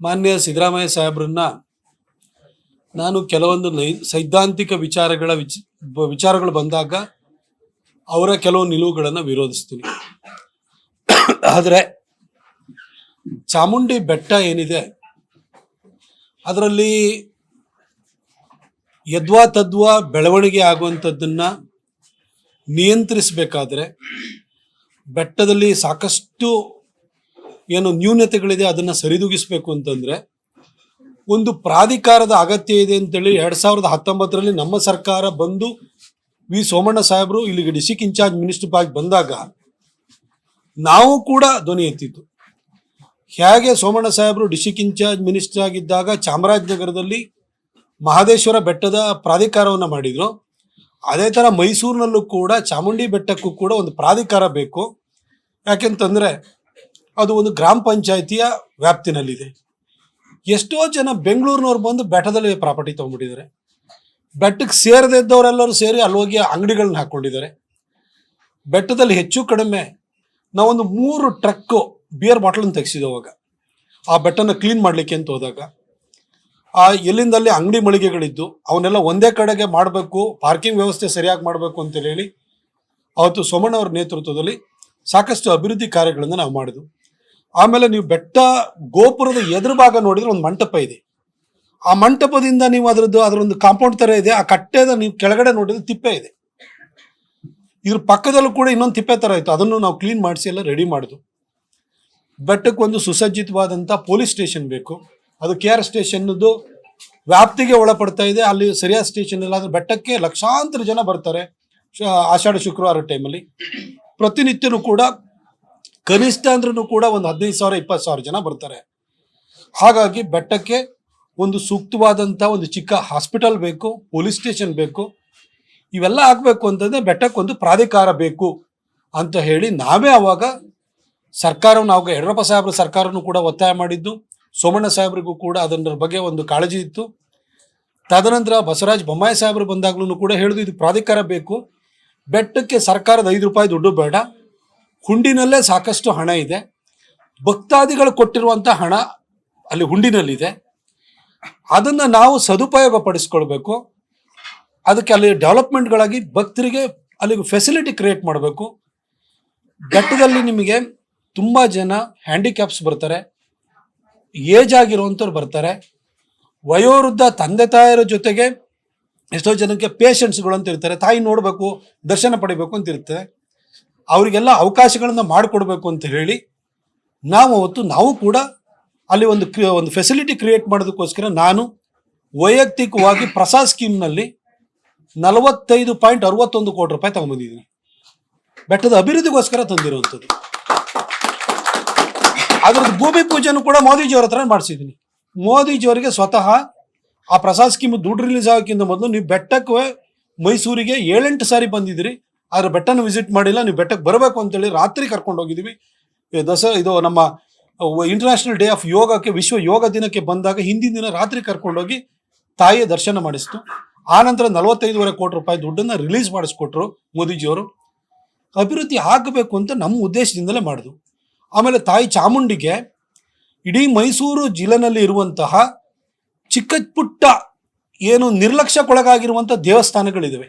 ಮಾನ್ಯ ಸಿದ್ದರಾಮಯ್ಯ ಸಾಹೇಬ್ರನ್ನ ನಾನು ಕೆಲವೊಂದು ಸೈದ್ಧಾಂತಿಕ ವಿಚಾರಗಳ ವಿಚ, ವಿಚಾರಗಳು ಬಂದಾಗ ಅವರ ಕೆಲವು ನಿಲುವುಗಳನ್ನು ವಿರೋಧಿಸ್ತೀನಿ. ಆದರೆ ಚಾಮುಂಡಿ ಬೆಟ್ಟ ಏನಿದೆ, ಅದರಲ್ಲಿ ಯದ್ವಾ ತದ್ವಾ ಬೆಳವಣಿಗೆ ಆಗುವಂಥದ್ದನ್ನ ನಿಯಂತ್ರಿಸಬೇಕಾದ್ರೆ ಬೆಟ್ಟದಲ್ಲಿ ಸಾಕಷ್ಟು ಏನು ನ್ಯೂನತೆಗಳಿದೆ, ಅದನ್ನು ಸರಿದೂಗಿಸಬೇಕು ಅಂತಂದ್ರೆ ಒಂದು ಪ್ರಾಧಿಕಾರದ ಅಗತ್ಯ ಇದೆ ಅಂತೇಳಿ ಎರಡ್ ಸಾವಿರದ ಹತ್ತೊಂಬತ್ತರಲ್ಲಿ ನಮ್ಮ ಸರ್ಕಾರ ಬಂದು ವಿ ಸೋಮಣ್ಣ ಸಾಹೇಬರು ಇಲ್ಲಿಗೆ ಡಿಸ್ಟಿಕ್ ಇನ್ಚಾರ್ಜ್ ಮಿನಿಸ್ಟರ್ ಆಗಿ ಬಂದಾಗ ನಾವು ಕೂಡ ಧ್ವನಿ ಎತ್ತಿತ್ತು ಹೇಗೆ ಸೋಮಣ್ಣ ಸಾಹೇಬರು ಡಿಸ್ಟಿಕ್ ಇನ್ಚಾರ್ಜ್ ಮಿನಿಸ್ಟರ್ ಆಗಿದ್ದಾಗ ಚಾಮರಾಜನಗರದಲ್ಲಿ ಮಹದೇಶ್ವರ ಬೆಟ್ಟದ ಪ್ರಾಧಿಕಾರವನ್ನು ಮಾಡಿದ್ರು. ಅದೇ ಥರ ಮೈಸೂರಿನಲ್ಲೂ ಕೂಡ ಚಾಮುಂಡಿ ಬೆಟ್ಟಕ್ಕೂ ಕೂಡ ಒಂದು ಪ್ರಾಧಿಕಾರ ಬೇಕು. ಯಾಕೆಂತಂದ್ರೆ ಅದು ಒಂದು ಗ್ರಾಮ ಪಂಚಾಯಿತಿಯ ವ್ಯಾಪ್ತಿನಲ್ಲಿದೆ. ಎಷ್ಟೋ ಜನ ಬೆಂಗಳೂರಿನವ್ರು ಬಂದು ಬೆಟ್ಟದಲ್ಲಿ ಪ್ರಾಪರ್ಟಿ ತೊಗೊಂಡ್ಬಿಟ್ಟಿದ್ದಾರೆ. ಬೆಟ್ಟಕ್ಕೆ ಸೇರದೇ ಇದ್ದವರೆಲ್ಲರೂ ಸೇರಿ ಅಲ್ಲಿ ಹೋಗಿ ಅಂಗಡಿಗಳನ್ನ ಹಾಕ್ಕೊಂಡಿದ್ದಾರೆ. ಬೆಟ್ಟದಲ್ಲಿ ಹೆಚ್ಚು ಕಡಿಮೆ ನಾವೊಂದು ಮೂರು ಟ್ರಕ್ಕು ಬಿಯರ್ ಬಾಟ್ಲನ್ನು ತೆಗೆಸಿದ್ವು ಅವಾಗ. ಆ ಬೆಟ್ಟನ ಕ್ಲೀನ್ ಮಾಡಲಿಕ್ಕೆ ಅಂತ ಹೋದಾಗ. ಆ, ಎಲ್ಲಿಂದಲ್ಲಿ ಅಂಗಡಿ ಮಳಿಗೆಗಳಿದ್ದು, ಅವನ್ನೆಲ್ಲ ಒಂದೇ ಕಡೆಗೆ ಮಾಡಬೇಕು ಪಾರ್ಕಿಂಗ್ ವ್ಯವಸ್ಥೆ ಸರಿಯಾಗಿ ಮಾಡಬೇಕು ಅಂತ ಹೇಳಿ, ಅವತ್ತು ಸೋಮಣ್ಣ ನೇತೃತ್ವದಲ್ಲಿ ಸಾಕಷ್ಟು ಅಭಿವೃದ್ಧಿ ಕಾರ್ಯಗಳನ್ನು ನಾವು ಮಾಡಿದ್ವು. ಆಮೇಲೆ ನೀವು ಬೆಟ್ಟ ಗೋಪುರದ ಎದುರು ಭಾಗ ನೋಡಿದ್ರೆ ಒಂದು ಮಂಟಪ ಇದೆ. ಆ ಮಂಟಪದಿಂದ ನೀವು ಅದರದ್ದು, ಅದರೊಂದು ಕಾಂಪೌಂಡ್ ತರ ಇದೆ. ಆ ಕಟ್ಟೆದ ನೀವು ಕೆಳಗಡೆ ನೋಡಿದ್ರೆ ತಿಪ್ಪೆ ಇದೆ. ಇದ್ರ ಪಕ್ಕದಲ್ಲೂ ಕೂಡ ಇನ್ನೊಂದು ತಿಪ್ಪೆ ತರ ಇತ್ತು. ಅದನ್ನು ನಾವು ಕ್ಲೀನ್ ಮಾಡಿಸಿ ಎಲ್ಲ ರೆಡಿ ಮಾಡಿದ್ವು ಬೆಟ್ಟಕ್ಕೆ ಒಂದು ಸುಸಜ್ಜಿತವಾದಂಥ ಪೊಲೀಸ್ ಸ್ಟೇಷನ್ ಬೇಕು. ಅದು ಕೆ ಆರ್ ಸ್ಟೇಷನ್ದು ವ್ಯಾಪ್ತಿಗೆ ಒಳಪಡ್ತಾ ಇದೆ. ಅಲ್ಲಿ ಸರಿಯಾದ ಸ್ಟೇಷನ್ ಇಲ್ಲ ಅಂದ್ರೆ ಬೆಟ್ಟಕ್ಕೆ ಲಕ್ಷಾಂತರ ಜನ ಬರ್ತಾರೆ. ಆಷಾಢ ಶುಕ್ರವಾರ ಟೈಮಲ್ಲಿ ಪ್ರತಿನಿತ್ಯನೂ ಕೂಡ ಕನಿಷ್ಠ ಅಂದ್ರೂ ಕೂಡ ಒಂದು ಹದಿನೈದು ಸಾವಿರ, ಇಪ್ಪತ್ತು ಸಾವಿರ ಜನ ಬರ್ತಾರೆ. ಹಾಗಾಗಿ ಬೆಟ್ಟಕ್ಕೆ ಒಂದು ಸೂಕ್ತವಾದಂಥ ಒಂದು ಚಿಕ್ಕ ಹಾಸ್ಪಿಟಲ್ ಬೇಕು, ಪೊಲೀಸ್ ಸ್ಟೇಷನ್ ಬೇಕು. ಇವೆಲ್ಲ ಆಗಬೇಕು ಅಂತಂದ್ರೆ ಬೆಟ್ಟಕ್ಕೊಂದು ಪ್ರಾಧಿಕಾರ ಬೇಕು ಅಂತ ಹೇಳಿ ನಾವೇ ಆವಾಗ ಸರ್ಕಾರವನ್ನು ಆವಾಗ ಯಡಿಯೂರಪ್ಪ ಸಾಹೇಬ್ರ ಸರ್ಕಾರವನ್ನು ಕೂಡ ಒತ್ತಾಯ ಮಾಡಿದ್ದು, ಸೋಮಣ್ಣ ಸಾಹೇಬ್ರಿಗೂ ಕೂಡ ಅದರ ಬಗ್ಗೆ ಒಂದು ಕಾಳಜಿ ಇತ್ತು. ತದನಂತರ ಬಸವರಾಜ್ ಬೊಮ್ಮಾಯಿ ಸಾಹೇಬರು ಬಂದಾಗ್ಲೂ ಕೂಡ ಹೇಳಿದ್ರು ಇದು ಪ್ರಾಧಿಕಾರ ಬೇಕು. ಬೆಟ್ಟಕ್ಕೆ ಸರ್ಕಾರದ ಐದು ರೂಪಾಯಿ ದುಡ್ಡು ಬೇಡ. ಹುಂಡಿನಲ್ಲೇ ಸಾಕಷ್ಟು ಹಣ ಇದೆ. ಭಕ್ತಾದಿಗಳು ಕೊಟ್ಟಿರುವಂಥ ಹಣ ಅಲ್ಲಿ ಹುಂಡಿನಲ್ಲಿದೆ. ಅದನ್ನು ನಾವು ಸದುಪಯೋಗ ಪಡಿಸ್ಕೊಳ್ಬೇಕು. ಅದಕ್ಕೆ ಅಲ್ಲಿ ಡೆವಲಪ್ಮೆಂಟ್ಗಳಾಗಿ ಭಕ್ತರಿಗೆ ಅಲ್ಲಿಗೆ ಫೆಸಿಲಿಟಿ ಕ್ರಿಯೇಟ್ ಮಾಡಬೇಕು. ಘಟ್ಟದಲ್ಲಿ ನಿಮಗೆ ತುಂಬ ಜನ ಹ್ಯಾಂಡಿಕ್ಯಾಪ್ಸ್ ಬರ್ತಾರೆ. ಏಜ್ ಆಗಿರುವಂಥವ್ರು ಬರ್ತಾರೆ. ವಯೋವೃದ್ಧ ತಂದೆ ತಾಯರ ಜೊತೆಗೆ ಎಷ್ಟೋ ಜನಕ್ಕೆ ಪೇಷಂಟ್ಸ್ಗಳು ಅಂತ ಇರ್ತಾರೆ ತಾಯಿ ನೋಡಬೇಕು, ದರ್ಶನ ಪಡಿಬೇಕು ಅಂತ ಇರ್ತದೆ ಅವರಿಗೆಲ್ಲ ಅವಕಾಶಗಳನ್ನು ಮಾಡಿಕೊಡ್ಬೇಕು ಅಂತ ಹೇಳಿ ನಾವು ಅವತ್ತು ನಾವು ಕೂಡ ಅಲ್ಲಿ ಒಂದು ಒಂದು ಫೆಸಿಲಿಟಿ ಕ್ರಿಯೇಟ್ ಮಾಡೋದಕ್ಕೋಸ್ಕರ ನಾನು ವೈಯಕ್ತಿಕವಾಗಿ ಪ್ರಸಾದ್ ಸ್ಕೀಮ್ನಲ್ಲಿ ನಲವತ್ತೈದು ಪಾಯಿಂಟ್ ಅರವತ್ತೊಂದು ಕೋಟಿ ರೂಪಾಯಿ ತಗೊಂಬಂದಿದ್ದೀನಿ ಬೆಟ್ಟದ ಅಭಿವೃದ್ಧಿಗೋಸ್ಕರ ತಂದಿರುವಂಥದ್ದು. ಅದರದ್ದು ಭೂಮಿ ಪೂಜೆನೂ ಕೂಡ ಮೋದಿಜಿಯವ್ರ ಹತ್ರ ಮಾಡಿಸಿದ್ದೀನಿ. ಮೋದಿಜಿಯವರಿಗೆ ಸ್ವತಃ ಆ ಪ್ರಸಾದ್ ಸ್ಕೀಮ್ ದುಡ್ಡು ರಿಲೀಸ್ ಆಗೋಕ್ಕಿಂತ ಮೊದಲು ನೀವು ಬೆಟ್ಟಕ್ಕೆ ಮೈಸೂರಿಗೆ ಏಳೆಂಟು ಸಾರಿ ಬಂದಿದ್ದೀರಿ. ಆದ್ರೆ ಬೆಟ್ಟನ ವಿಸಿಟ್ ಮಾಡಿಲ್ಲ, ನೀವು ಬೆಟ್ಟಕ್ಕೆ ಬರಬೇಕು ಅಂತೇಳಿ ರಾತ್ರಿ ಕರ್ಕೊಂಡು ಹೋಗಿದ್ದೀವಿ ದಸ, ಇದು ನಮ್ಮ ಇಂಟರ್ನ್ಯಾಷನಲ್ ಡೇ ಆಫ್ ಯೋಗಕ್ಕೆ, ವಿಶ್ವ ಯೋಗ ದಿನಕ್ಕೆ ಬಂದಾಗ ಹಿಂದಿನ ದಿನ ರಾತ್ರಿ ಕರ್ಕೊಂಡೋಗಿ ತಾಯಿಯ ದರ್ಶನ ಮಾಡಿಸ್ತು. ಆನಂತರ ನಲವತ್ತೈದುವರೆ ಕೋಟಿ ರೂಪಾಯಿ ದುಡ್ಡನ್ನು ರಿಲೀಸ್ ಮಾಡಿಸ್ಕೊಟ್ರು ಮೋದಿಜಿಯವರು. ಅಭಿವೃದ್ಧಿ ಆಗಬೇಕು ಅಂತ ನಮ್ಮ ಉದ್ದೇಶದಿಂದಲೇ ಮಾಡಿದ್ರು ಆಮೇಲೆ ತಾಯಿ ಚಾಮುಂಡಿಗೆ ಇಡೀ ಮೈಸೂರು ಜಿಲ್ಲೆನಲ್ಲಿ ಇರುವಂತಹ ಚಿಕ್ಕ ಪುಟ್ಟ ಏನು ನಿರ್ಲಕ್ಷ್ಯಕ್ಕೊಳಗಾಗಿರುವಂಥ ದೇವಸ್ಥಾನಗಳಿದ್ದಾವೆ